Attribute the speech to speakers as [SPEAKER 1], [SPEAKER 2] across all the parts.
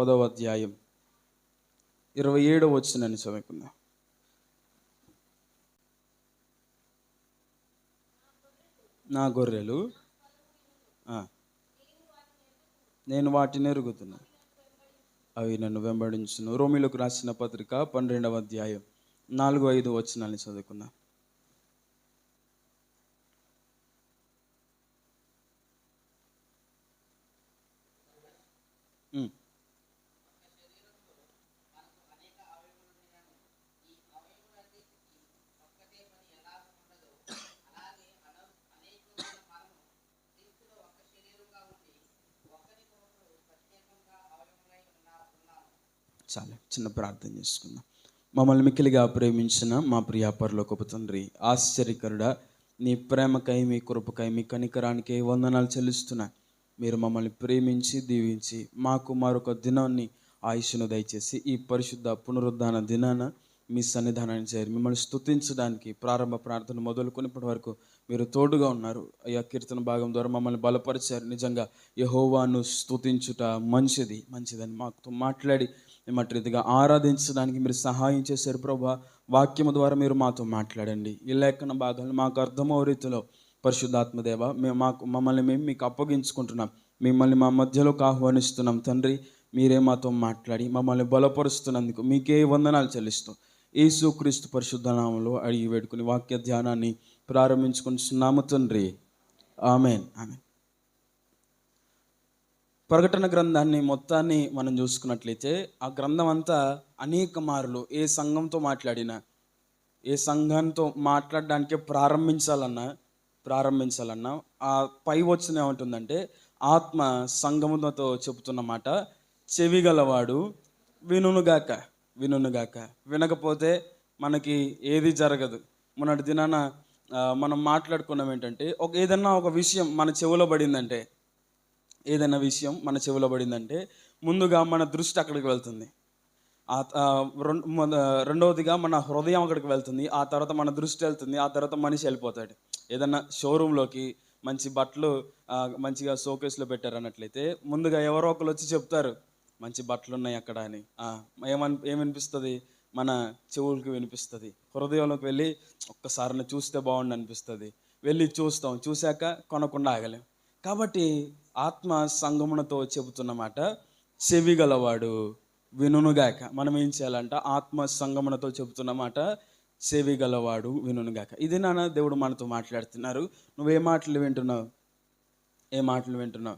[SPEAKER 1] పదవ అధ్యాయం ఇరవై ఏడవ వచ్చినని చదువుకుందాం. నా గొర్రెలు నేను వాటిని ఎరుగుతున్నా. అవి నన్ను వెంబడించును. రోమిలకు రాసిన పత్రిక పన్నెండవ అధ్యాయం నాలుగు ఐదు వచ్చినాన్ని చదువుకుందాం. చాలు. చిన్న ప్రార్థన చేసుకుందాం. మమ్మల్ని మిక్కిలిగా ప్రేమించిన మా ప్రియ పరలోకపు తండ్రి ఆశ్చర్యకరుడ నీ ప్రేమకై మీ కృపకై మీ కనికరానికి వందనాలు చెల్లిస్తున్నా మీరు మమ్మల్ని ప్రేమించి దీవించి మాకు మరొక దినాన్ని ఆయుష్ను దయచేసి ఈ పరిశుద్ధ పునరుద్ధాన దినాన మీ సన్నిధానాన్ని చేరి మిమ్మల్ని స్తుతించడానికి ప్రారంభ ప్రార్థన మొదలుకొనిప్పటి వరకు మీరు తోడుగా ఉన్నారు. అయ్యా కీర్తన భాగం ద్వారా మమ్మల్ని బలపరిచారు. నిజంగా యహోవాను స్తుతించుట మంచిది మంచిదని మాతో మాట్లాడి మట్టి ఆరాధించడానికి మీరు సహాయం చేశారు ప్రభా. వాక్యము ద్వారా మీరు మాతో మాట్లాడండి. ఈ లేఖన భాగాలు మాకు అర్థమవు రీతిలో పరిశుద్ధాత్మదేవ మేము మాకు మమ్మల్ని మేము మీకు అప్పగించుకుంటున్నాం. మిమ్మల్ని మా మధ్యలోకి ఆహ్వానిస్తున్నాం. తండ్రి మీరే మాతో మాట్లాడి మమ్మల్ని బలపరుస్తున్నందుకు మీకే వందనాలు చెల్లిస్తాం యేసుక్రీస్తు పరిశుద్ధనామంలో అడిగి వేడుకుని వాక్య ధ్యానాన్ని ప్రారంభించుకుంటున్నాము తండ్రి. ఆమెన్. ఆమెన్. ప్రకటన గ్రంథాన్ని మొత్తాన్ని మనం చూసుకున్నట్లయితే ఆ గ్రంథం అంతా అనేక మార్లు. ఏ సంఘంతో మాట్లాడినా ఏ సంఘంతో మాట్లాడడానికే ప్రారంభించాలన్నా ప్రారంభించాలన్నా ఆ పై వచ్చిన ఏమంటుందంటే ఆత్మ సంగముతో చెబుతున్న మాట చెవిగలవాడు వినుగాక వినుగాక వినకపోతే మనకి ఏది జరగదు. మొన్నటి దినాన మనం మాట్లాడుకున్నాం ఏంటంటే ఒక ఏదన్నా ఒక విషయం మన చెవిలో పడిందంటే ఏదైనా విషయం మన చెవిలో పడిందంటే ముందుగా మన దృష్టి అక్కడికి వెళ్తుంది. ఆ రెండవదిగా మన హృదయం అక్కడికి వెళ్తుంది. ఆ తర్వాత మన దృష్టి వెళ్తుంది. ఆ తర్వాత మనిషి వెళ్ళిపోతాడు. ఏదన్నా షోరూంలోకి మంచి బట్టలు మంచిగా షోకేస్లో పెట్టారు అన్నట్లయితే ముందుగా ఎవరో ఒకరు వచ్చి చెప్తారు మంచి బట్టలు ఉన్నాయి అక్కడ అని. ఏమని ఏమనిపిస్తుంది? మన చెవులకు వినిపిస్తుంది. హృదయంలోకి వెళ్ళి ఒక్కసారి చూస్తే బాగుండు అనిపిస్తుంది వెళ్ళి చూస్తాం. చూశాక కొనకుండా ఆగలేం. కాబట్టి ఆత్మ సంగమునతో చెబుతున్నమాట చెవి గలవాడు వినునుగాక. మనం ఏం చేయాలంట? ఆత్మ సంగమునతో చెబుతున్నమాట చెవి గలవాడు వినునుగాక. ఇది నాన్న దేవుడు మనతో మాట్లాడుతున్నారు. నువ్వే మాటలు వింటున్నావు? ఏ మాటలు వింటున్నావు?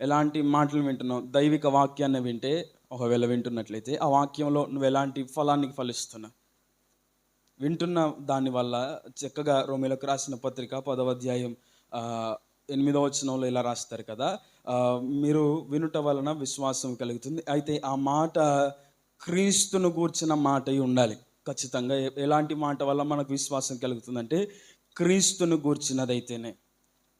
[SPEAKER 1] ఎలాంటి మాటలు వింటున్నావు? దైవిక వాక్యాన్ని వింటే ఒకవేళ వింటున్నట్లయితే ఆ వాక్యంలో నువ్వు ఎలాంటి ఫలాన్ని ఫలిస్తున్నావు? వింటున్న దానివల్ల చక్కగా రోమిలకు రాసిన పత్రిక పదవ అధ్యాయం ఎనిమిదవ వచనంలో ఇలా రాస్తారు కదా మీరు వినుట వలన విశ్వాసం కలుగుతుంది. అయితే ఆ మాట క్రీస్తును గూర్చిన మాట ఉండాలి. ఖచ్చితంగా ఎలాంటి మాట వల్ల మనకు విశ్వాసం కలుగుతుందంటే క్రీస్తును గూర్చినదైతేనే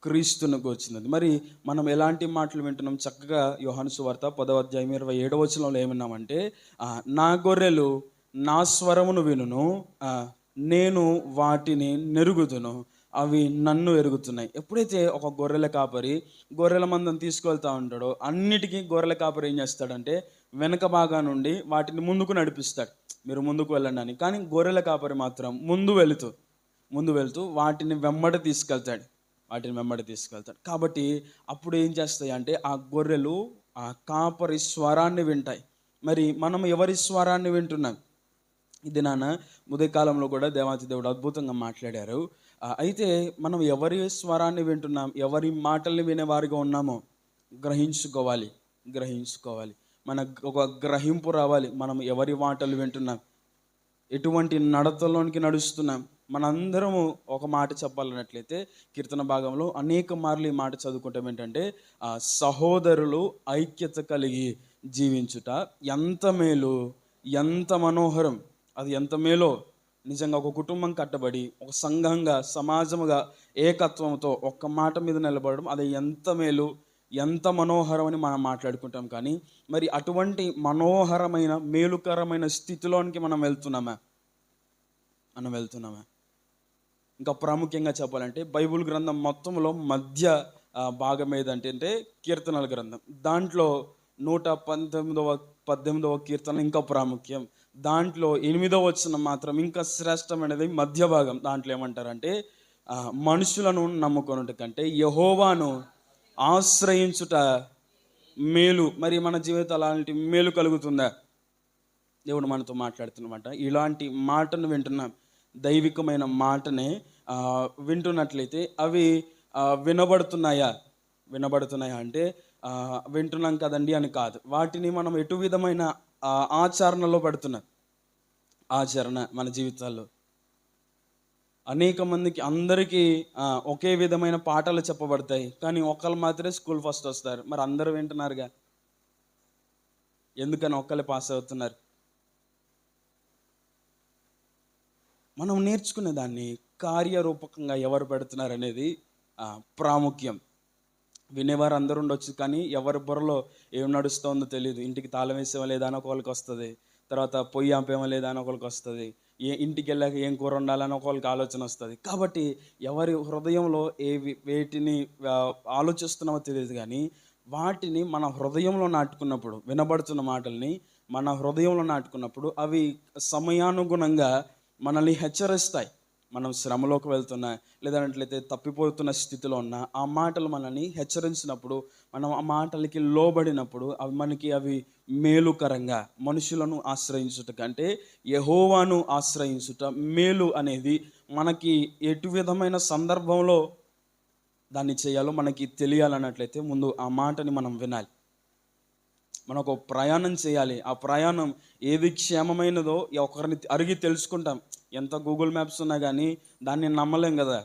[SPEAKER 1] క్రీస్తును గూర్చినది. మరి మనం ఎలాంటి మాటలు వింటున్నాం? చక్కగా యోహాను సువార్త పదవ అధ్యాయం ఇరవై ఏడవ వచనంలో ఏమన్నామంటే నా గొర్రెలు నా స్వరమును వినును నేను వాటిని నెరుగుదును. అవి నన్ను ఎరుగుతున్నాయి. ఎప్పుడైతే ఒక గొర్రెల కాపరి గొర్రెల మందం తీసుకువెళ్తూ ఉంటాడో అన్నిటికీ గొర్రెల కాపరి ఏం చేస్తాడంటే వెనక భాగా నుండి వాటిని ముందుకు నడిపిస్తాడు. మీరు ముందుకు వెళ్ళండి అని. కానీ గొర్రెల కాపరి మాత్రం ముందు వెళుతూ ముందు వెళుతూ వాటిని వెంబడి తీసుకెళ్తాడు. వాటిని వెంబడి తీసుకెళ్తాడు. కాబట్టి అప్పుడు ఏం చేస్తాయి అంటే ఆ గొర్రెలు ఆ కాపరి స్వరాన్ని వింటాయి. మరి మనం ఎవరి స్వరాన్ని వింటున్నాం? ఇది నాన్న ఉదయకాలంలో కూడా దేవాతి దేవుడు అద్భుతంగా మాట్లాడారు. అయితే మనం ఎవరి స్వరాన్ని వింటున్నాం ఎవరి మాటల్ని వినేవారిగా ఉన్నామో గ్రహించుకోవాలి గ్రహించుకోవాలి. మన ఒక గ్రహింపు రావాలి మనం ఎవరి మాటలు వింటున్నాం ఎటువంటి నడతలోనికి నడుస్తున్నాం. మనందరము ఒక మాట చెప్పాలన్నట్లయితే కీర్తన భాగంలో అనేక మార్లు ఈ మాట చదువుకుంటాం. ఏంటంటే ఆ సహోదరులు ఐక్యత కలిగి జీవించుట ఎంత మేలు ఎంత మనోహరం అది ఎంత మేలో నిజంగా ఒక కుటుంబం కట్టబడి ఒక సంఘంగా సమాజముగా ఏకత్వంతో ఒక్క మాట మీద నిలబడడం అది ఎంత మేలు ఎంత మనోహరం అని మనం మాట్లాడుకుంటాం కానీ మరి అటువంటి మనోహరమైన మేలుకరమైన స్థితిలోనికి మనం వెళ్తున్నామా? మనం వెళ్తున్నామా? ఇంకా ప్రాముఖ్యంగా చెప్పాలంటే బైబుల్ గ్రంథం మొత్తంలో మధ్య భాగం ఏదంటే అంటే కీర్తనల గ్రంథం. దాంట్లో నూట పంతొమ్మిదవ పద్దెనిమిదవ కీర్తన ఇంకా ప్రాముఖ్యం. దాంట్లో ఎనిమిదో వచ్చిన మాత్రం ఇంకా శ్రేష్టమైనది మధ్య భాగం దాంట్లో ఏమంటారంటే మనుషులను నమ్ముకొనుట కంటే యహోవాను ఆశ్రయించుట మేలు. మరి మన జీవితాలు అలాంటి మేలు కలుగుతుందా? దేవుడు మనతో మాట్లాడుతున్నమాట. ఇలాంటి మాటను వింటున్నాం దైవికమైన మాటనే వింటున్నట్లయితే అవి వినబడుతున్నాయా? వినబడుతున్నాయా అంటే వింటున్నాం కదండి అని కాదు. వాటిని మనం ఎటు విధమైన ఆచరణలో పెడుతున్నారు ఆచరణ మన జీవితాల్లో. అనేక మందికి అందరికీ ఒకే విధమైన పాఠాలు చెప్పబడతాయి. కానీ ఒకళ్ళు మాత్రమే స్కూల్ ఫస్ట్ వస్తారు. మరి అందరూ వింటున్నారుగా? ఎందుకని ఒక్కళ్ళు పాస్ అవుతున్నారు? మనం నేర్చుకునే దాన్ని కార్యరూపకంగా ఎవరు పెడుతున్నారు అనేది ప్రాముఖ్యం. వినేవారు అందరూ ఉండొచ్చు కానీ ఎవరి బుర్రలో ఏం నడుస్తోందో తెలియదు ఇంటికి తాళం వేసేవా లేదా అని ఒకరికి వస్తుంది. తర్వాత పొయ్యి ఆపేమో లేదా అని ఒకరికి వస్తుంది. ఏ ఇంటికి వెళ్ళాక ఏం కూర ఉండాలని ఒకరికి ఆలోచన వస్తుంది. కాబట్టి ఎవరి హృదయంలో ఏవి వేటిని ఆలోచిస్తున్నామో తెలియదు కానీ వాటిని మన హృదయంలో నాటుకున్నప్పుడు వినబడుతున్న మాటల్ని మన హృదయంలో నాటుకున్నప్పుడు అవి సమయానుగుణంగా మనల్ని హెచ్చరిస్తాయి. మనం శ్రమలోకి వెళ్తున్నా లేదంట్లయితే తప్పిపోతున్న స్థితిలో ఉన్న ఆ మాటలు మనల్ని హెచ్చరించినప్పుడు మనం ఆ మాటలకి లోబడినప్పుడు అవి మనకి అవి మేలుకరంగా మనుషులను ఆశ్రయించుట కంటే యహోవాను ఆశ్రయించుట మేలు అనేది మనకి ఎటు విధమైన సందర్భంలో దాన్ని చేయాలో మనకి తెలియాలన్నట్లయితే ముందు ఆ మాటని మనం వినాలి. మనం ఒక ప్రయాణం చేయాలి. ఆ ప్రయాణం ఏది క్షేమమైనదో ఒకరిని అడిగి తెలుసుకుంటాం. ఎంత గూగుల్ మ్యాప్స్ ఉన్నా కానీ దాన్ని నమ్మలేం కదా.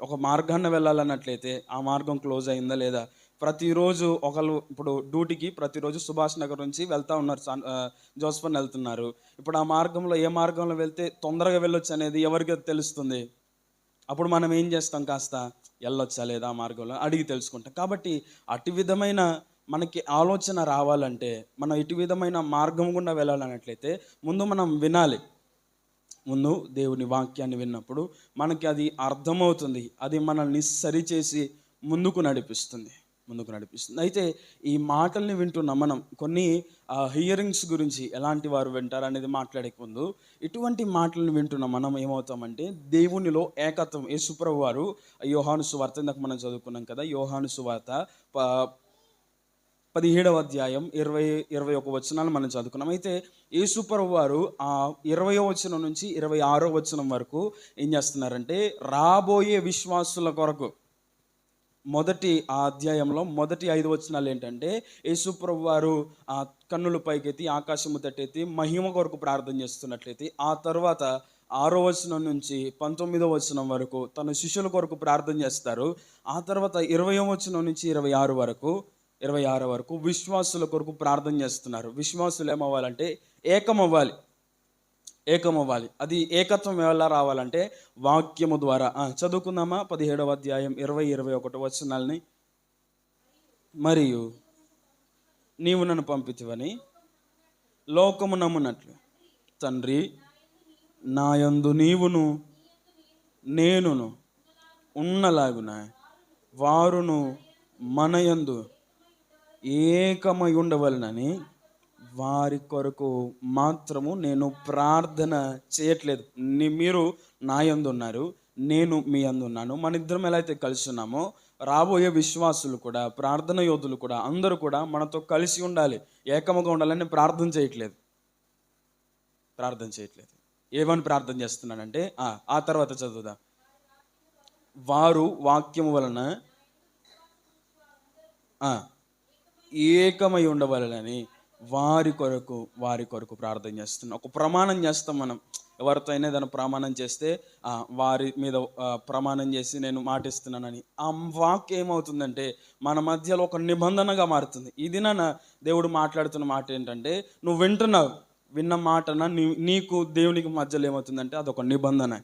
[SPEAKER 1] ఒక మార్గాన్ని వెళ్ళాలన్నట్లయితే ఆ మార్గం క్లోజ్ అయిందా లేదా? ప్రతిరోజు ఒకళ్ళు ఇప్పుడు డ్యూటీకి ప్రతిరోజు సుభాష్ నగర్ నుంచి వెళ్తా ఉన్నారు. జోస్ఫన్ వెళ్తున్నారు. ఇప్పుడు ఆ మార్గంలో ఏ మార్గంలో వెళ్తే తొందరగా వెళ్ళొచ్చు అనేది ఎవరికి తెలుస్తుంది? అప్పుడు మనం ఏం చేస్తాం కాస్త వెళ్ళొచ్చా లేదా ఆ మార్గంలో? అడిగి తెలుసుకుంటాం. కాబట్టి అటు విధమైన మనకి ఆలోచన రావాలంటే మనం ఇటు విధమైన మార్గం గుండా వెళ్ళాలన్నట్లయితే ముందు మనం వినాలి. ముందు దేవుని వాక్యాన్ని విన్నప్పుడు మనకి అది అర్థమవుతుంది. అది మనల్ని సరిచేసి ముందుకు నడిపిస్తుంది. ముందుకు నడిపిస్తుంది. అయితే ఈ మాటల్ని వింటున్న మనం కొన్ని హియరింగ్స్ గురించి ఎలాంటి వారు వింటారు అనేది మాట్లాడే ముందు ఇటువంటి మాటలను వింటున్న మనం ఏమవుతామంటే దేవునిలో ఏకత్వం. యేసుప్రభు వారు యోహాను సువార్త ఇందాక మనం చదువుకున్నాం కదా యోహాను సువార్త ప- పదిహేడవ అధ్యాయం ఇరవై ఇరవై ఒక వచనాలు మనం చదువుకున్నాం. అయితే యేసుప్రభు వారు ఆ ఇరవయో వచనం నుంచి ఇరవై ఆరో వచనం వరకు ఏం చేస్తున్నారంటే రాబోయే విశ్వాసుల కొరకు మొదటి ఆ అధ్యాయంలో మొదటి ఐదు వచనాలు ఏంటంటే యేసుప్రభు వారు ఆ కన్నుల పైకెత్తి ఆకాశము తట్టెత్తి మహిమ కొరకు ప్రార్థన చేస్తున్నట్లయితే ఆ తర్వాత ఆరో వచనం నుంచి పంతొమ్మిదో వచనం వరకు తన శిష్యుల కొరకు ప్రార్థన చేస్తారు. ఆ తర్వాత ఇరవయో వచనం నుంచి ఇరవై ఆరు వరకు ఇరవై ఆరు వరకు విశ్వాసుల కొరకు ప్రార్థన చేస్తున్నారు. విశ్వాసులు ఏమవ్వాలంటే ఏకమవ్వాలి. ఏకమవ్వాలి. అది ఏకత్వం ఎలా రావాలంటే వాక్యము ద్వారా. చదువుకుందామా? పదిహేడవ అధ్యాయం ఇరవై ఇరవై ఒకటి వచనాలని. మరియు నీవు నన్ను పంపితివని లోకము నమ్మునట్లు. తండ్రి నాయందు నీవును నేనును ఉన్నలాగున వారును మనయందు ఏకమై ఉండవలనని వారి కొరకు మాత్రము నేను ప్రార్థన చేయట్లేదు. మీరు నా ఉన్నారు నేను మీ అందున్నాను మన ఇద్దరం ఎలా అయితే కలిసి ఉన్నామో రాబోయే విశ్వాసులు కూడా ప్రార్థన యోధులు కూడా అందరూ కూడా మనతో కలిసి ఉండాలి. ఏకముగా ఉండాలని ప్రార్థన చేయట్లేదు. ప్రార్థన చేయట్లేదు. ఏమని ప్రార్థన చేస్తున్నానంటే ఆ, తర్వాత చదువుదా. వారు వాక్యము వలన ఏకమై ఉండవాలని వారి కొరకు వారి కొరకు ప్రార్థన చేస్తున్నాం. ఒక ప్రమాణం చేస్తాం మనం. ఎవరితో అయినా ఏదైనా ప్రమాణం చేస్తే వారి మీద ప్రమాణం చేసి నేను మాటిస్తున్నానని. ఆ వాక్ ఏమవుతుందంటే మన మధ్యలో ఒక నిబంధనగా మారుతుంది. ఇది నా దేవుడు మాట్లాడుతున్న మాట ఏంటంటే నువ్వు వింటున్నావు విన్న మాటన నీ నీకు దేవునికి మధ్యలో ఏమవుతుందంటే అదొక నిబంధన.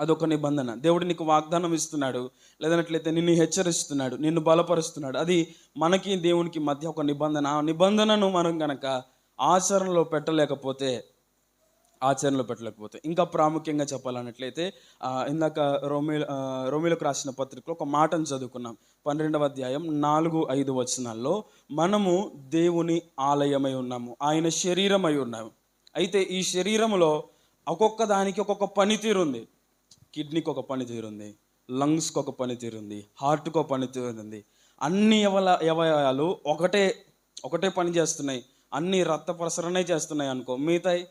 [SPEAKER 1] అదొక నిబంధన. దేవుడు నీకు వాగ్దానం ఇస్తున్నాడు. లేదనట్లయితే నిన్ను హెచ్చరిస్తున్నాడు. నిన్ను బలపరుస్తున్నాడు. అది మనకి దేవునికి మధ్య ఒక నిబంధన. ఆ నిబంధనను మనం కనుక ఆచరణలో పెట్టలేకపోతే ఆచరణలో పెట్టలేకపోతే ఇంకా ప్రాముఖ్యంగా చెప్పాలన్నట్లయితే ఇందాక రోమి రోమిలకు రాసిన పత్రికలో ఒక మాటను చదువుకున్నాం. పన్నెండవ అధ్యాయం నాలుగు ఐదు వచనాల్లో మనము దేవుని ఆలయమై ఉన్నాము. ఆయన శరీరమై ఉన్నాము. అయితే ఈ శరీరంలో ఒక్కొక్క దానికి ఒక్కొక్క పనితీరు ఉంది కిడ్నీకి ఒక పనితీరు ఉంది లంగ్స్కి ఒక పనితీరు ఉంది హార్ట్కి ఒక పనితీరు ఉంది అన్ని అవల అవయవాలు ఒకటే ఒకటే పని చేస్తున్నాయి. అన్ని రక్త ప్రసరణే చేస్తున్నాయి అనుకో మిగతాయి?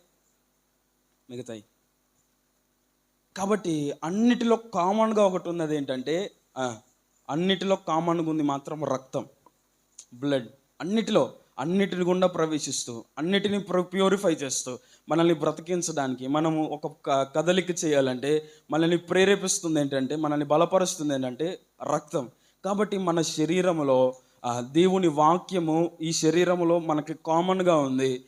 [SPEAKER 1] మిగతాయి. కాబట్టి అన్నిటిలో కామన్గా ఒకటి ఉన్నది ఏంటంటే అన్నిటిలో కామన్గా ఉంది మాత్రం రక్తం బ్లడ్ అన్నిటిలో అన్నిటిని గుండా ప్రవేశిస్తూ అన్నిటిని ప్యూరిఫై చేస్తూ మనల్ని బ్రతికించడానికి మనము ఒక క- కదలిక చేయాలంటే మనల్ని ప్రేరేపిస్తుంది ఏంటంటే మనల్ని బలపరుస్తుంది ఏంటంటే రక్తం. కాబట్టి మన శరీరములో దేవుని వాక్యము ఈ శరీరములో మనకి కామన్గా ఉంది.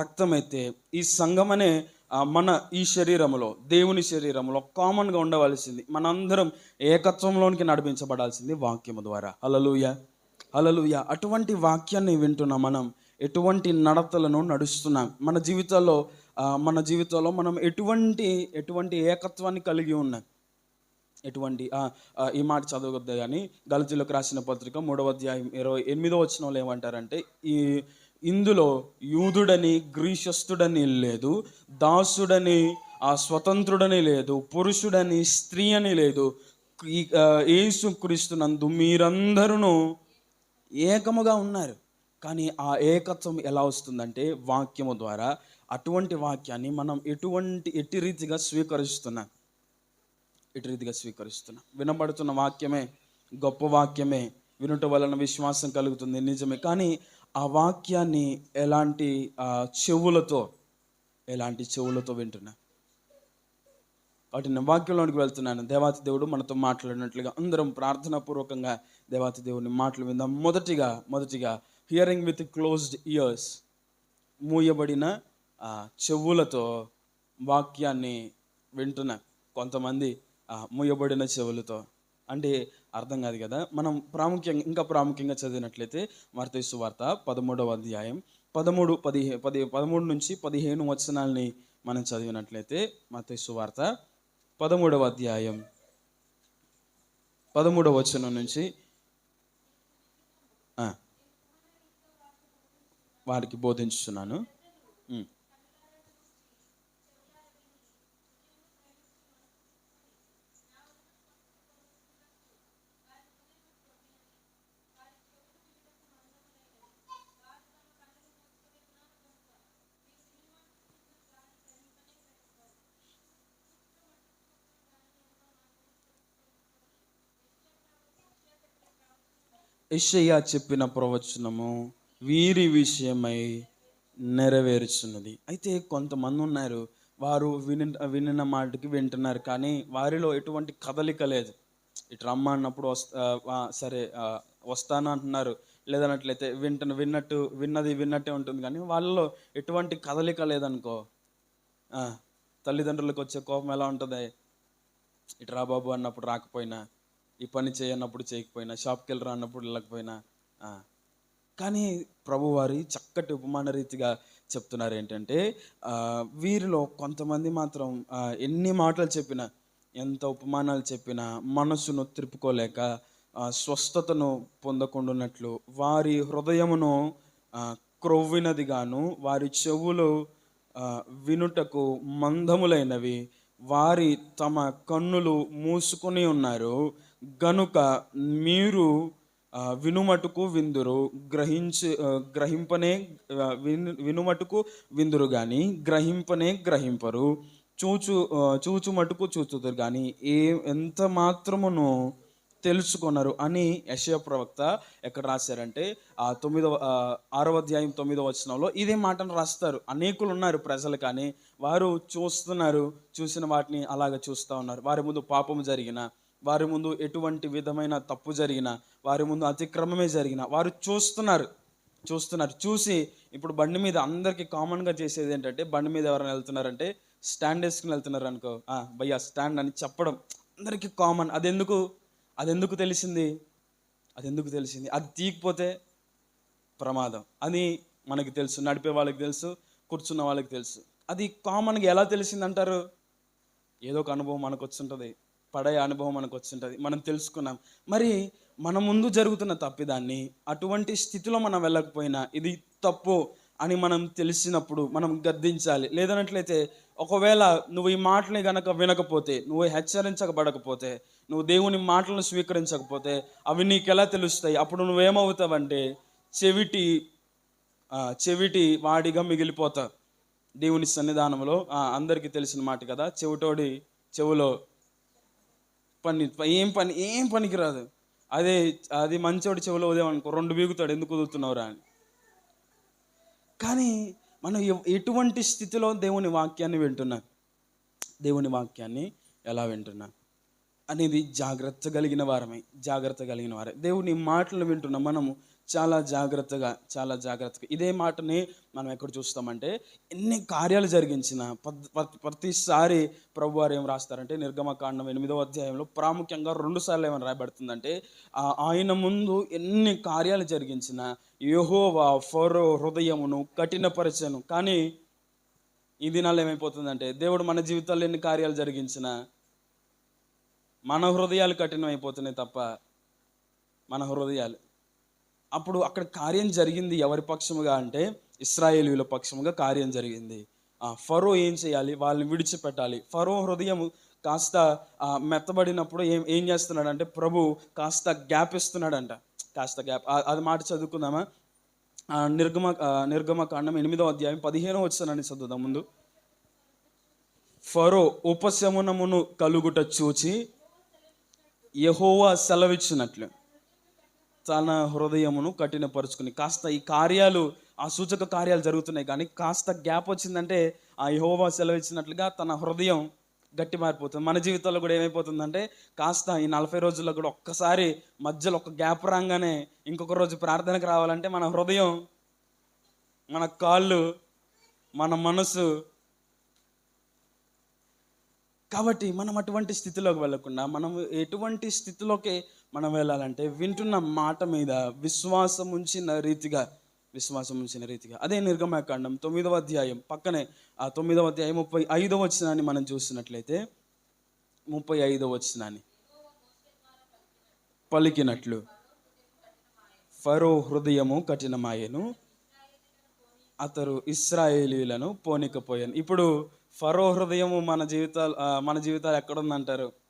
[SPEAKER 1] రక్తం అయితే ఈ సంఘం అనే మన ఈ శరీరములో దేవుని శరీరంలో కామన్గా ఉండవలసింది. మనందరం ఏకత్వంలోనికి నడిపించబడాల్సింది వాక్యము ద్వారా. అలలుయ అలలుయ అటువంటి వాక్యాన్ని వింటున్న మనం. ఎటువంటి నడతలను నడుస్తున్నాం. మన జీవితాల్లో మన జీవితంలో మనం ఎటువంటి ఎటువంటి ఏకత్వాన్ని కలిగి ఉన్నాం. ఎటువంటి ఈ మాట చదవద్దు కానీ గలతీలకు రాసిన పత్రిక మూడవ అధ్యాయం ఇరవై ఎనిమిదో వచనంలో ఏమంటారంటే ఈ ఇందులో యూదుడని గ్రీశస్థుడని లేదు దాసుడని ఆ స్వతంత్రుడని లేదు పురుషుడని స్త్రీ అని లేదు ఈ యేసు క్రీస్తునందు మీరందరూ ఏకముగా ఉన్నారు. కానీ ఆ ఏకత్వం ఎలా వస్తుందంటే వాక్యము ద్వారా. అటువంటి వాక్యాన్ని మనం ఎటువంటి ఎట్టి రీతిగా స్వీకరిస్తున్నాం. ఎటు రీతిగా స్వీకరిస్తున్నాం. వినబడుతున్న వాక్యమే గొప్ప వాక్యమే వినుట వలన విశ్వాసం కలుగుతుంది నిజమే. కానీ ఆ వాక్యాన్ని ఎలాంటి చెవులతో ఎలాంటి చెవులతో వింటున్నా? కాబట్టి నేను వాక్యంలోనికి వెళ్తున్నాను. దేవాతి దేవుడు మనతో మాట్లాడినట్లుగా అందరం ప్రార్థనాపూర్వకంగా దేవాతి దేవుని మాటలు విందాం. మొదటిగా మొదటిగా హియరింగ్ విత్ క్లోజ్డ్ ఇయర్స్ మూయబడిన చెవులతో వాక్యాన్ని వింటున్నా కొంతమంది మూయబడిన చెవులతో. అంటే అర్థం కాదు కదా. మనం ప్రాముఖ్యంగా ఇంకా ప్రాముఖ్యంగా చదివినట్లయితే మార్తేసు వార్త పదమూడవ అధ్యాయం పదమూడు పదిహే పది పదమూడు నుంచి పదిహేను వచనాల్ని మనం చదివినట్లయితే మార్తేసు వార్త పదమూడవ అధ్యాయం పదమూడవ వచనం నుంచి వారికి బోధించుతున్నాను ఇషయ్య చెప్పిన ప్రవచనము వీరి విషయమై నెరవేరుచున్నది. అయితే కొంతమంది ఉన్నారు వారు విని వినిన మాటకి వింటున్నారు కానీ వారిలో ఎటువంటి కదలిక లేదు. ఇటు రమ్మ అన్నప్పుడు వస్తా సరే వస్తాను అంటున్నారు. లేదన్నట్లయితే వింట విన్నట్టు విన్నది విన్నట్టే ఉంటుంది. కానీ వాళ్ళలో ఎటువంటి కదలిక లేదనుకో తల్లిదండ్రులకు వచ్చే కోపం ఎలా ఉంటుంది? ఇటు రా బాబు అన్నప్పుడు రాకపోయినా ఈ పని చేయన్నప్పుడు చేయకపోయినా షాప్కి వెళ్ళరా అన్నప్పుడు వెళ్ళకపోయినా కానీ ప్రభువారి చక్కటి ఉపమాన రీతిగా చెప్తున్నారు ఏంటంటే వీరిలో కొంతమంది మాత్రం ఎన్ని మాటలు చెప్పినా ఎంత ఉపమానాలు చెప్పినా మనసును త్రిప్పుకోలేక స్వస్థతను పొందకుండాన్నట్లు వారి హృదయమును క్రొవ్వినది క్రొవ్వినదిగాను వారి చెవులు వినుటకు మందములైనవి వారి తమ కన్నులు మూసుకొని ఉన్నారు. గనుక మీరు వినుమటుకు విందురు గ్రహించు గ్రహింపనే విను వినుమటుకు విందురు కానీ గ్రహింపనే గ్రహింపరు. చూచు చూచు మటుకు చూచుదురు కానీ ఏ ఎంత మాత్రమును తెలుసుకున్నారు అని యశయ ప్రవక్త ఎక్కడ రాశారంటే ఆ తొమ్మిదవ ఆరవ అధ్యాయం తొమ్మిదవ వచనంలో ఇదే మాటను రాస్తారు. అనేకులు ఉన్నారు ప్రజలు కానీ వారు చూస్తున్నారు చూసిన వాటిని అలాగ చూస్తూ ఉన్నారు. వారి ముందు పాపం జరిగిన వారి ముందు ఎటువంటి విధమైన తప్పు జరిగిన వారి ముందు అతిక్రమమే జరిగిన. వారు చూస్తున్నారు చూస్తున్నారు. చూసి ఇప్పుడు బండి మీద అందరికీ కామన్గా చేసేది ఏంటంటే బండి మీద ఎవరైనా వెళ్తున్నారంటే స్టాండ్ వేసుకుని వెళ్తున్నారు అనుకో భయ్యా స్టాండ్ అని చెప్పడం అందరికీ కామన్. అది ఎందుకు అది ఎందుకు తెలిసింది? అది ఎందుకు తెలిసింది? అది తీయకపోతే ప్రమాదం. అని మనకి తెలుసు నడిపే వాళ్ళకి తెలుసు కూర్చున్న వాళ్ళకి తెలుసు. అది కామన్గా ఎలా తెలిసిందంటారు? ఏదో ఒక అనుభవం మనకు వచ్చుంటుంది పడే అనుభవం మనకు వచ్చుంటుంది మనం తెలుసుకున్నాం. మరి మన ముందు జరుగుతున్న తప్పిదాన్ని అటువంటి స్థితిలో మనం వెళ్ళకపోయినా ఇది తప్పు అని మనం తెలిసినప్పుడు మనం గద్దించాలి. లేదన్నట్లయితే ఒకవేళ నువ్వు ఈ మాటని గనక వినకపోతే నువ్వు హెచ్చరించబడకపోతే నువ్వు దేవుని మాటలను స్వీకరించకపోతే అవి నీకు ఎలా తెలుస్తాయి? అప్పుడు నువ్వేమవుతావంటే చెవిటి చెవిటి వాడిగా మిగిలిపోతావు దేవుని సన్నిధానంలో అందరికీ తెలిసిన మాట కదా చెవిటోడి చెవులో పని ఏం పని ఏం పనికి రాదు అదే అది మంచోడి చెవులో ఉదయం రెండు బీగుతాడు ఎందుకు కుదురుతున్నావురా అని. కానీ మనం ఎటువంటి స్థితిలో దేవుని వాక్యాన్ని వింటున్నాం? దేవుని వాక్యాన్ని ఎలా వింటున్నాం? అనేది జాగ్రత్త కలిగిన వారమే జాగ్రత్త కలిగిన వారే. దేవుని మాటలు వింటున్న మనము. చాలా జాగ్రత్తగా చాలా జాగ్రత్తగా. ఇదే మాటని మనం ఎక్కడ చూస్తామంటే ఎన్ని కార్యాలు జరిగించిన పద్- ప్రతి- ప్రతిసారి ప్రభు వారు ఏం రాస్తారంటే నిర్గమకాండం ఎనిమిదవ అధ్యాయంలో ప్రాముఖ్యంగా రెండు సార్లు ఏమైనా రాయబడుతుందంటే ఆ- ఆయన ముందు ఎన్ని కార్యాలు జరిగించిన యహోవా ఫరో హృదయమును కఠినపరచను. కానీ ఈ దినాల్లో ఏమైపోతుందంటే దేవుడు మన జీవితాల్లో ఎన్ని కార్యాలు జరిగించినా మన హృదయాలు కఠినమైపోతున్నాయి తప్ప మన హృదయాలు అప్పుడు అక్కడ కార్యం జరిగింది ఎవరి పక్షముగా అంటే ఇస్రాయేలీల పక్షముగా కార్యం జరిగింది. ఆ ఫరో ఏం చేయాలి? వాళ్ళని విడిచిపెట్టాలి. ఫరో హృదయం కాస్త మెత్తబడినప్పుడు ఏం ఏం చేస్తున్నాడంటే ప్రభు కాస్త గ్యాప్ ఇస్తున్నాడంట. కాస్త గ్యాప్. అది మాట చదువుకుందామా? ఆ, నిర్గమ నిర్గమ కాండం ఎనిమిదో అధ్యాయం పదిహేనో వచ్చానని చదువుదాం ముందు. ఫరో ఉపశమనమును కలుగుట చూచి యహోవా సెలవిచ్చినట్లు. తన హృదయమును కఠినపరుచుకుని కాస్త ఈ కార్యాలు ఆ సూచక కార్యాలు జరుగుతున్నాయి. కానీ కాస్త గ్యాప్ వచ్చిందంటే ఆ యహోవా సెలవిచ్చినట్లుగా తన హృదయం గట్టి మారిపోతుంది. మన జీవితాల్లో కూడా ఏమైపోతుందంటే కాస్త ఈ నలభై రోజుల్లో కూడా ఒక్కసారి మధ్యలో ఒక గ్యాప్ రాగానే ఇంకొక రోజు ప్రార్థనకు రావాలంటే మన హృదయం మన కాళ్ళు మన మనసు. కాబట్టి మనం అటువంటి స్థితిలోకి వెళ్ళకుండా మనం ఎటువంటి స్థితిలోకి మనం వెళ్ళాలంటే వింటున్న మాట మీద విశ్వాసం ఉంచిన రీతిగా విశ్వాసం ఉంచిన రీతిగా. అదే నిర్గమకాండం తొమ్మిదవ అధ్యాయం పక్కనే ఆ తొమ్మిదవ అధ్యాయం ముప్పై ఐదవ వచ్చినాన్ని మనం చూసినట్లయితే ముప్పై ఐదవ వచ్చినాన్ని పలికినట్లు ఫరో హృదయము కఠినమాయను అతడు ఇస్రాయేలీలను పోనికపోయాను. ఇప్పుడు ఫరో హృదయము మన జీవితాలు మన జీవితాలు ఎక్కడుందంటారు?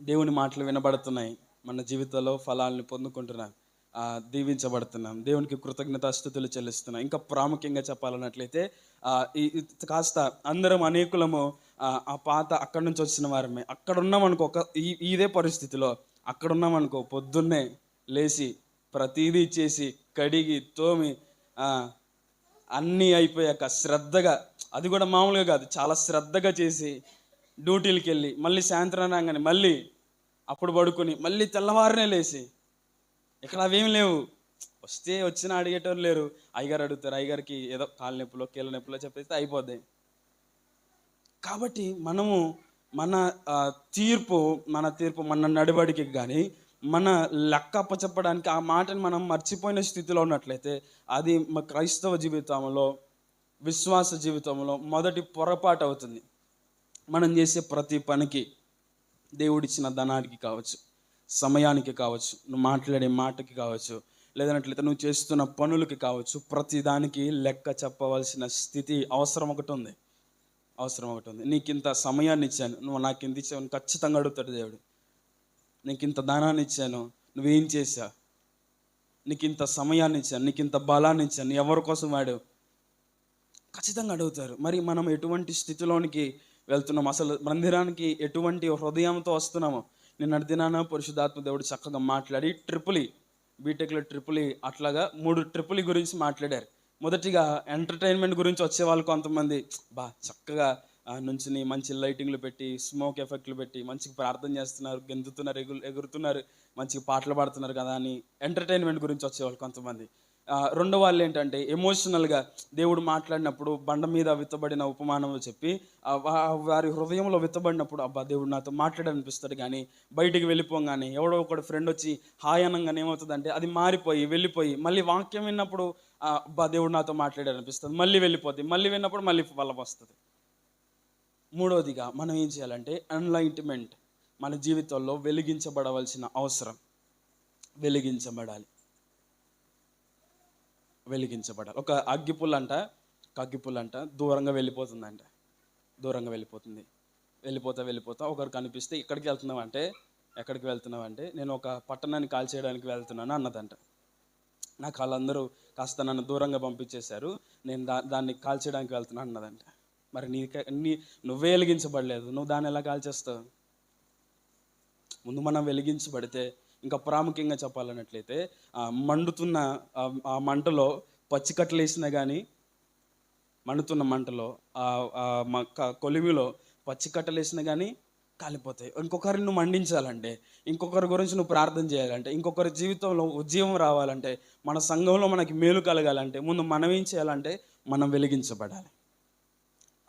[SPEAKER 1] దేవుని మాటలు వినబడుతున్నాయి. మన జీవితంలో ఫలాలను పొందుకుంటున్నాం దీవించబడుతున్నాం. దేవునికి కృతజ్ఞతాస్థుతులు చెల్లిస్తున్నాం. ఇంకా ప్రాముఖ్యంగా చెప్పాలన్నట్లయితే ఈ- కాస్త అందరం అనేకులము ఆ, పాత అక్కడి నుంచి వచ్చిన వారమే. అక్కడ ఉన్నామనుకో ఒక ఈ ఇదే పరిస్థితిలో అక్కడ ఉన్నామనుకో పొద్దున్నే లేచి ప్రతిదీ చేసి కడిగి తోమి అన్నీ అయిపోయాక శ్రద్ధగా అది కూడా మామూలుగా కాదు చాలా శ్రద్ధగా చేసి డ్యూటీలకి వెళ్ళి మళ్ళీ సాయంత్రం రాగానే మళ్ళీ అప్పుడు పడుకొని మళ్ళీ తెల్లవారునే లేచి ఇక్కడ అవేమి లేవు వస్తే వచ్చిన అడిగేటోళ్ళు లేరు అయ్యగారు అడుగుతారు అయ్యగారికి ఏదో కాళ్ళ నొప్పులో కీళ్ళ నొప్పులో చెప్పేస్తే అయిపోద్ది. కాబట్టి మనము మన తీర్పు మన తీర్పు మన నడబడికి కానీ మన లెక్క చెప్పడానికి ఆ మాటని మనం మర్చిపోయిన స్థితిలో ఉన్నట్లయితే అది మా క్రైస్తవ జీవితంలో విశ్వాస జీవితంలో మొదటి పొరపాటు అవుతుంది. మనం చేసే ప్రతి పనికి దేవుడిచ్చిన ధనానికి కావచ్చు సమయానికి కావచ్చు నువ్వు మాట్లాడే మాటకి కావచ్చు లేదన్నట్లయితే నువ్వు చేస్తున్న పనులకి కావచ్చు ప్రతి దానికి లెక్క చెప్పవలసిన స్థితి అవసరం ఒకటి ఉంది. అవసరం ఒకటి ఉంది. నీకు ఇంత సమయాన్ని ఇచ్చాను నువ్వు నాకు ఇంత ఇచ్చావు ఖచ్చితంగా అడుగుతాడు దేవుడు. నీకు ఇంత దానాన్ని ఇచ్చాను నువ్వేం చేశా? నీకు ఇంత సమయాన్ని ఇచ్చాను నీకు ఇంత బలాన్ని ఇచ్చాను ఎవరి కోసం వాడు ఖచ్చితంగా అడుగుతారు. మరి మనం ఎటువంటి స్థితిలోనికి వెళ్తున్నాం. అసలు మందిరానికి ఎటువంటి హృదయంతో వస్తున్నామో నేను దినాన పరిశుద్ధాత్మ దేవుడు చక్కగా మాట్లాడి ట్రిపులి బీటెక్లో ట్రిపులి అట్లాగా మూడు ట్రిపుల్ గురించి మాట్లాడారు. మొదటిగా ఎంటర్టైన్మెంట్ గురించి వచ్చేవాళ్ళు కొంతమంది బా చక్కగా నుంచుని మంచి లైటింగ్లు పెట్టి స్మోక్ ఎఫెక్ట్లు పెట్టి మంచిగా ప్రార్థన చేస్తున్నారు గెంతుతున్నారు ఎగురు ఎగురుతున్నారు మంచిగా పాటలు పాడుతున్నారు కదా అని ఎంటర్టైన్మెంట్ గురించి వచ్చేవాళ్ళు కొంతమంది. రెండో వాళ్ళు ఏంటంటే ఎమోషనల్గా దేవుడు మాట్లాడినప్పుడు బండ మీద విత్తబడిన ఉపమానం చెప్పి వారి హృదయంలో విత్తబడినప్పుడు అబ్బా దేవుడు నాతో మాట్లాడనిపిస్తాడు కానీ బయటికి వెళ్ళిపోగానే ఎవడో ఒకడు ఫ్రెండ్ వచ్చి హాయ్ అనగానే ఏమవుతుందంటే అది మారిపోయి వెళ్ళిపోయి మళ్ళీ వాక్యం విన్నప్పుడు అబ్బా దేవుడు నాతో మాట్లాడాలనిపిస్తుంది. మళ్ళీ వెళ్ళిపోతుంది మళ్ళీ విన్నప్పుడు మళ్ళీ వల్ల వస్తుంది. మూడవదిగా మనం ఏం చేయాలంటే అన్లైట్మెంట్ మన జీవితంలో వెలిగించబడవలసిన అవసరం. వెలిగించబడాలి. వెలిగించబడాలి ఒక అగ్గిపుల్ అంట కగ్గిపుల్ అగ్గిపుల్ అంట దూరంగా వెళ్ళిపోతుందంట. దూరంగా వెళ్ళిపోతుంది. వెళ్ళిపోతా వెళ్ళిపోతా. ఒకరు కనిపిస్తే ఇక్కడికి వెళ్తున్నావు అంటే ఎక్కడికి వెళ్తున్నావు అంటే నేను ఒక పట్టణాన్ని కాల్చేయడానికి వెళ్తున్నాను అన్నదంట. నాకు వాళ్ళందరూ కాస్త నన్ను దూరంగా పంపించేశారు. నేను దా దాన్ని కాల్చేయడానికి వెళ్తున్నాను అన్నదంట. మరి నీ నీ నువ్వే వెలిగించబడలేదు. నువ్వు దాన్ని ఎలా కాల్చేస్తావు? ముందు మనం వెలిగించబడితే ఇంకా ప్రాముఖ్యంగా చెప్పాలన్నట్లయితే మండుతున్న ఆ- మంటలో పచ్చికట్టలు వేసినా కానీ మండుతున్న మంటలో మక్క కొలిమిలో పచ్చికట్టలు వేసినా కానీ కాలిపోతాయి. ఇంకొకరిని నువ్వు మండించాలంటే ఇంకొకరి గురించి నువ్వు ప్రార్థన చేయాలంటే ఇంకొకరి జీవితంలో ఉద్యమం రావాలంటే మన సంఘంలో మనకి మేలు కలగాలంటే ముందు మనం ఏం చేయాలంటే మనం వెలిగించబడాలి.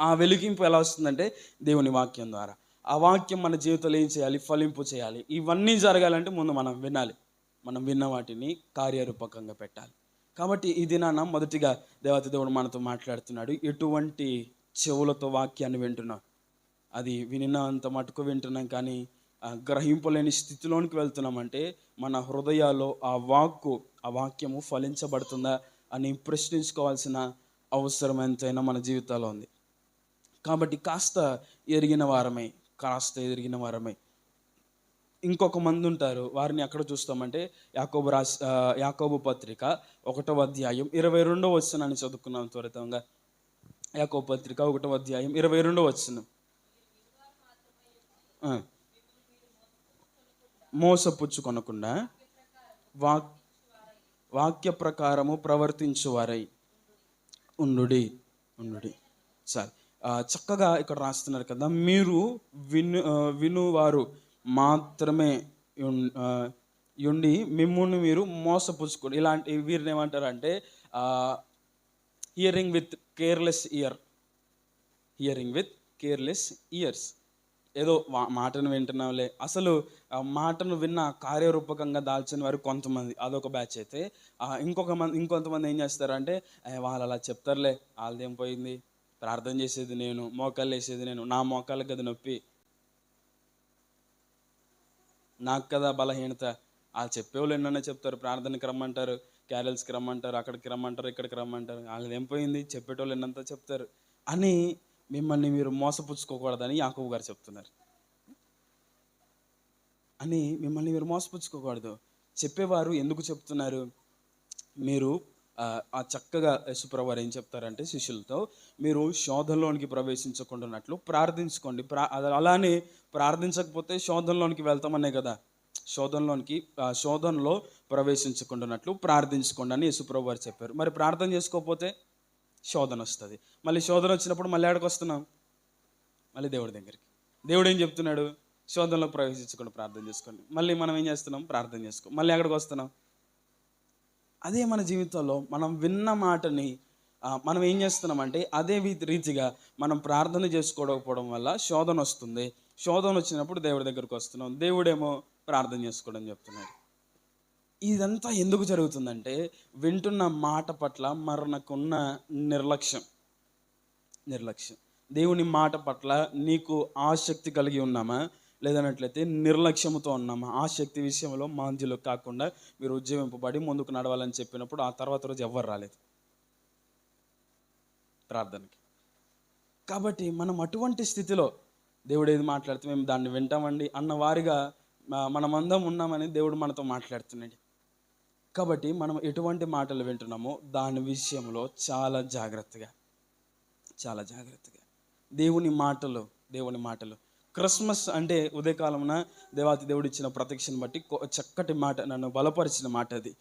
[SPEAKER 1] ఆ వెలిగింపు ఎలా వస్తుందంటే దేవుని వాక్యం ద్వారా. ఆ వాక్యం మన జీవితంలో ఏం చేయాలి? ఫలింపు చేయాలి. ఇవన్నీ జరగాలంటే ముందు మనం వినాలి. మనం విన్న వాటిని కార్యరూపకంగా పెట్టాలి. కాబట్టి ఈ దినాన మొదటిగా దేవత దేవుడు మనతో మాట్లాడుతున్నాడు. ఎటువంటి చెవులతో వాక్యాన్ని వింటున్నాం? అది వినినంత మటుకు వింటున్నాం కానీ గ్రహింపలేని స్థితిలోనికి వెళ్తున్నామంటే మన హృదయాల్లో ఆ వాక్కు ఆ వాక్యము ఫలించబడుతుందా అని ప్రశ్నించుకోవాల్సిన అవసరం ఎంతైనా మన జీవితాల్లో ఉంది. కాబట్టి కాస్త ఎరిగిన వారమై. కాస్త ఎదిరిగిన వారమే. ఇంకొక మంది ఉంటారు వారిని ఎక్కడ చూస్తామంటే యాకోబు రాసి యాకోబు పత్రిక ఒకటో అధ్యాయం ఇరవై రెండో వచ్చినాన్ని చదువుకున్నాం త్వరితంగా. యాకోబు పత్రిక ఒకటో అధ్యాయం ఇరవై రెండో వచనం. మోసపుచ్చుకొనకుండా వాక్ వాక్య ప్రకారము ప్రవర్తించువారై ఉండు ఉండుడి. సరే. చక్కగా ఇక్కడ రాస్తున్నారు కదా. మీరు విను వినువారు మాత్రమే ఉండి మిమ్మల్ని మీరు మోసపుచ్చుకోండి ఇలాంటి వీరిని ఏమంటారు అంటే hearing with careless ear hearing with careless ears ఏదో మాటను వింటున్నాంలే అసలు మాటను విన్న కార్యరూపకంగా దాల్చిన వారు కొంతమంది అదొక బ్యాచ్ అయితే. ఇంకొక మంది ఇంకొంతమంది ఏం చేస్తారంటే వాళ్ళు అలా చెప్తారులే వాళ్ళదేం పోయింది? ప్రార్థన చేసేది నేను మోకాళ్ళు వేసేది నేను. నా మోకాళ్ళ కదా నొప్పి. నాకు కదా బలహీనత. వాళ్ళు చెప్పేవాళ్ళు ఎన్నైనా చెప్తారు ప్రార్థనకి రమ్మంటారు క్యారల్స్కి రమ్మంటారు అక్కడికి రమ్మంటారు ఇక్కడికి రమ్మంటారు. వాళ్ళది ఏం పోయింది చెప్పేటోళ్ళు ఎన్నంతా చెప్తారు. అని మిమ్మల్ని మీరు మోసపుచ్చుకోకూడదని యాకూబ్ గారు చెప్తున్నారు. అని మిమ్మల్ని మీరు మోసపుచ్చుకోకూడదు. చెప్పేవారు ఎందుకు చెప్తున్నారు? మీరు ఆ, చక్కగా యశుప్రవారు ఏం చెప్తారంటే శిష్యులతో మీరు శోధనలోనికి ప్రవేశించకుండానట్లు ప్రార్థించుకోండి. ప్రా అలానే ప్రార్థించకపోతే శోధనలోనికి వెళ్తామనే కదా. శోధనలోనికి శోధనలో ప్రవేశించకుండానట్లు ప్రార్థించుకోండి అని యశుప్రభు వారు చెప్పారు. మరి ప్రార్థన చేసుకోకపోతే శోధన వస్తుంది. మళ్ళీ శోధన వచ్చినప్పుడు మళ్ళీ ఎక్కడికి వస్తున్నాం? మళ్ళీ దేవుడి దగ్గరికి. దేవుడు ఏం చెప్తున్నాడు? శోధనలో ప్రవేశించకుండా ప్రార్థన చేసుకోండి. మళ్ళీ మనం ఏం చేస్తున్నాం? ప్రార్థన చేసుకో మళ్ళీ ఎక్కడికి వస్తున్నాం? అదే మన జీవితంలో మనం విన్న మాటని మనం ఏం చేస్తున్నామంటే అదే రీతిగా మనం ప్రార్థన చేసుకోకపోవడం వల్ల శోధన వస్తుంది. శోధన వచ్చినప్పుడు దేవుడి దగ్గరకు వస్తున్నాం. దేవుడేమో ప్రార్థన చేసుకోవడం చెప్తున్నాడు. ఇదంతా ఎందుకు జరుగుతుందంటే వింటున్న మాట పట్ల మరణకున్న నిర్లక్ష్యం. నిర్లక్ష్యం. దేవుని మాట పట్ల నీకు ఆసక్తి కలిగి ఉన్నామా? లేదన్నట్లయితే నిర్లక్ష్యంతో ఆ శక్తి విషయంలో మాంద్యులు కాకుండా మీరు ఉజ్జీవింపబడి ముందుకు నడవాలని చెప్పినప్పుడు ఆ తర్వాత రోజు ఎవ్వరు రాలేదు. ప్రార్థనకి. కాబట్టి మనం అటువంటి స్థితిలో దేవుడు ఏది మాట్లాడితే మేము దాన్ని వింటామండి. అన్న వారిగా మ- ఉన్నామని దేవుడు మనతో మాట్లాడుతున్నాడు. కాబట్టి మనం ఎటువంటి మాటలు వింటున్నామో దాని విషయంలో చాలా జాగ్రత్తగా చాలా జాగ్రత్తగా. దేవుని మాటలు దేవుని మాటలు. క్రిస్మస్ అంటే ఉదయకాలమున దేవాతి దేవుడు ఇచ్చిన ప్రత్యక్షను బట్టి చక్కటి మాట నన్ను బలపరిచిన మాట అది.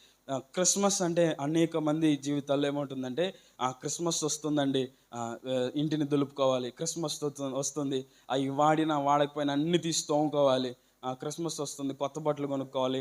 [SPEAKER 1] క్రిస్మస్ అంటే అనేక మంది జీవితాల్లో ఏమంటుందంటే ఆ క్రిస్మస్ వస్తుందండి ఇంటిని దులుపుకోవాలి క్రిస్మస్ వస్తుంది అవి వాడినా వాడకపోయినా అన్ని తీసి తోముకోవాలి క్రిస్మస్ వస్తుంది కొత్త బట్టలు కొనుక్కోవాలి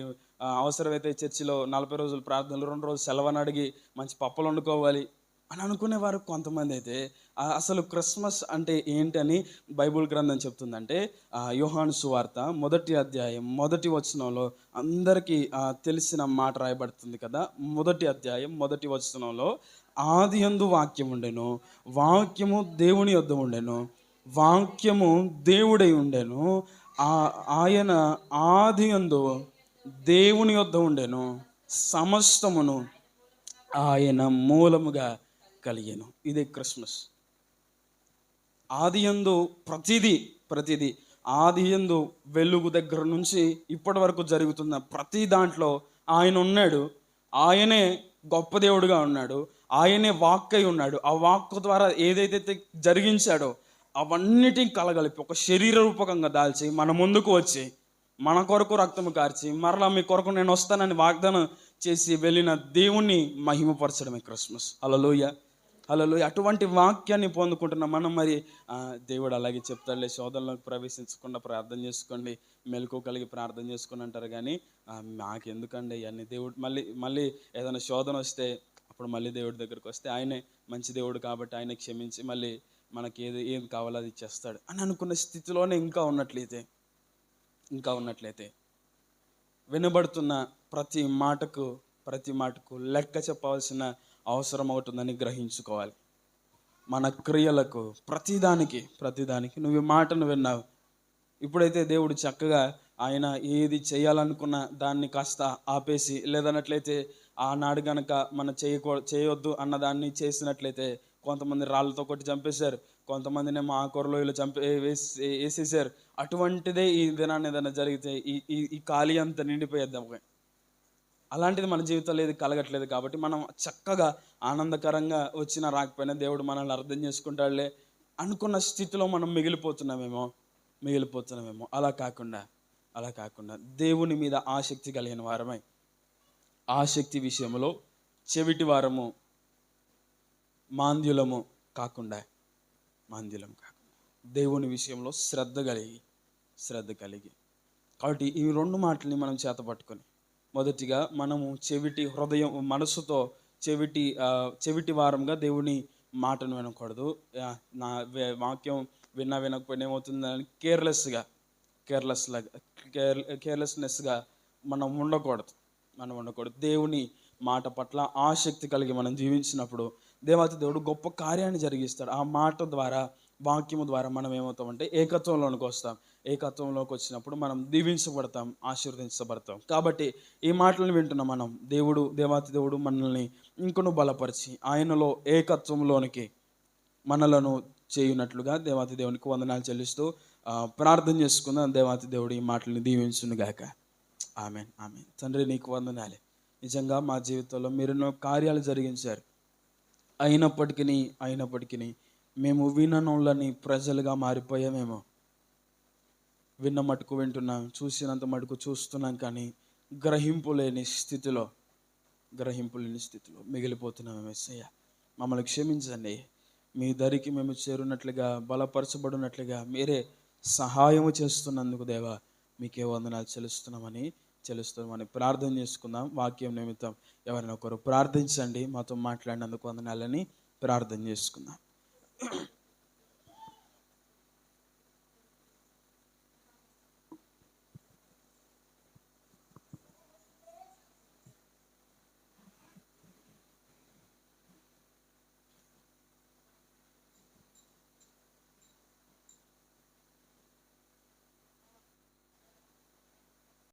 [SPEAKER 1] అవసరమైతే చర్చిలో నలభై రోజులు ప్రార్థనలు రెండు రోజులు సెలవని అడిగి మంచి పప్పలు వండుకోవాలి అని అనుకునేవారు కొంతమంది అయితే అసలు క్రిస్మస్ అంటే ఏంటని బైబుల్ గ్రంథం చెప్తుందంటే యోహాను సువార్త మొదటి అధ్యాయం మొదటి వచనంలో అందరికీ తెలిసిన మాట రాయబడుతుంది కదా. మొదటి అధ్యాయం మొదటి వచనంలో ఆది ఎందు వాక్యం ఉండెను వాక్యము దేవుని యొద్ద ఉండెను వాక్యము దేవుడై ఉండెను ఆ ఆయన ఆది ఎందు దేవుని యొద్ద ఉండెను సమస్తమును ఆయన మూలముగా కలిగాను. ఇదే క్రిస్మస్. ఆది యందు ప్రతిదీ ప్రతిదీ ఆది వెలుగు దగ్గర నుంచి ఇప్పటి వరకు జరుగుతున్న ప్రతి దాంట్లో ఆయన ఉన్నాడు. ఆయనే గొప్ప దేవుడుగా ఉన్నాడు. ఆయనే వాక్కై ఉన్నాడు. ఆ వాక్కు ద్వారా ఏదైతే జరిగించాడో అవన్నిటిని కలగలిపి ఒక శరీర రూపకంగా దాల్చి మన ముందుకు వచ్చి మన కొరకు రక్తము కార్చి మరలా మీ కొరకు నేను వస్తానని వాగ్దానం చేసి వెళ్ళిన దేవుణ్ణి మహిమపరచడమే క్రిస్మస్. అలలోయ అలలోయ అటువంటి వాక్యాన్ని పొందుకుంటున్న మనం మరి దేవుడు అలాగే చెప్తాడులే. శోధనలోకి ప్రవేశించకుండా ప్రార్థన చేసుకోండి. మెలకు కలిగి ప్రార్థన చేసుకుని అంటారు కానీ మాకెందుకండి ఇవన్నీ? దేవుడు మళ్ళీ మళ్ళీ ఏదైనా శోధన వస్తే అప్పుడు మళ్ళీ దేవుడి దగ్గరికి వస్తే ఆయనే మంచి దేవుడు కాబట్టి ఆయన క్షమించి మళ్ళీ మనకి ఏది ఏం కావాలో అది ఇచ్చేస్తాడు అని అనుకున్న స్థితిలోనే ఇంకా ఉన్నట్లయితే ఇంకా ఉన్నట్లయితే వినబడుతున్న ప్రతి మాటకు ప్రతి మాటకు లెక్క చెప్పవలసిన అవసరం అవుతుందని గ్రహించుకోవాలి. మన క్రియలకు ప్రతిదానికి ప్రతిదానికి నువ్వు ఈ మాటను విన్నావు. ఇప్పుడైతే దేవుడు చక్కగా ఆయన ఏది చేయాలనుకున్న దాన్ని కాస్త ఆపేసి లేదన్నట్లయితే ఆనాడు గనక మనం చేయకూ చేయొద్దు అన్న దాన్ని చేసినట్లయితే కొంతమంది రాళ్ళతో కొట్టి చంపేశారు. కొంతమందినేమో ఆ ఇలా చంపే వేసి వేసేసారు అటువంటిదే ఈ దినాన్ని ఏదైనా జరిగితే ఈ ఈ ఈ ఖాళీ అంతా నిండిపోయేద్దాం. అలాంటిది మన జీవితంలో ఏది కలగట్లేదు కాబట్టి మనం చక్కగా ఆనందకరంగా వచ్చినా రాకపోయినా దేవుడు మనల్ని అర్థం చేసుకుంటాడులే అనుకున్న స్థితిలో మనం మిగిలిపోతున్నామేమో మిగిలిపోతున్నామేమో. అలా కాకుండా అలా కాకుండా దేవుని మీద ఆసక్తి కలిగిన వారమై ఆసక్తి విషయంలో చెవిటి వారము మాంద్యులము కాకుండా మాంద్యులం కాకుండా దేవుని విషయంలో శ్రద్ధ కలిగి శ్రద్ధ కలిగి. కాబట్టి ఈ రెండు మాటల్ని మనం చేత పట్టుకొని మొదటిగా మనము చెవిటి హృదయం మనసుతో చెవిటి చెవిటి వారంగా దేవుని మాటను వినకూడదు. నా వాక్యం విన్నా వినకపోయినా ఏమవుతుందని కేర్లెస్గా కేర్లెస్ లాగా కేర్ కేర్లెస్నెస్గా మనం ఉండకూడదు. మనం ఉండకూడదు. దేవుని మాట పట్ల ఆసక్తి కలిగి మనం జీవించినప్పుడు దేవత దేవుడు గొప్ప కార్యాన్ని జరిగిస్తాడు. ఆ మాట ద్వారా వాక్యము ద్వారా మనం ఏమవుతామంటే ఏకత్వంలోనికి వస్తాం. ఏకత్వంలోకి వచ్చినప్పుడు మనం దీవించబడతాం ఆశీర్వదించబడతాం. కాబట్టి ఈ మాటలను వింటున్న మనం దేవుడు దేవాతి దేవుడు మనల్ని ఇంకొను బలపరిచి ఆయనలో ఏకత్వంలోనికి మనలను చేయునట్లుగా దేవాతి దేవునికి వందనాలు చెల్లిస్తూ ప్రార్థన చేసుకుందాం. దేవాతి దేవుడు ఈ మాటల్ని దీవించునుగాక. ఆమె ఆమె తండ్రి నీకు వందనాలే. నిజంగా మా జీవితంలో మీరు ఎన్నో కార్యాలు జరిగించారు. అయినప్పటికీ అయినప్పటికీ మేము విననులని ప్రజలుగా మారిపోయామేమో. విన్న మటుకు వింటున్నాం చూసినంత మటుకు చూస్తున్నాం కానీ గ్రహింపు లేని స్థితిలో గ్రహింపు లేని స్థితిలో మిగిలిపోతున్నాం ఎస్ఐ మమ్మల్ని క్షమించండి. మీ దరికి మేము చేరున్నట్లుగా బలపరచబడినట్లుగా మీరే సహాయము చేస్తున్నందుకు దేవా మీకే వందనాలు చెల్లిస్తున్నామని చెల్లిస్తున్నామని ప్రార్థన చేసుకుందాం. వాక్యం నిమిత్తం ఎవరైనా ఒకరు ప్రార్థించండి. మాతో మాట్లాడినందుకు వందనాలని ప్రార్థన చేసుకుందాం.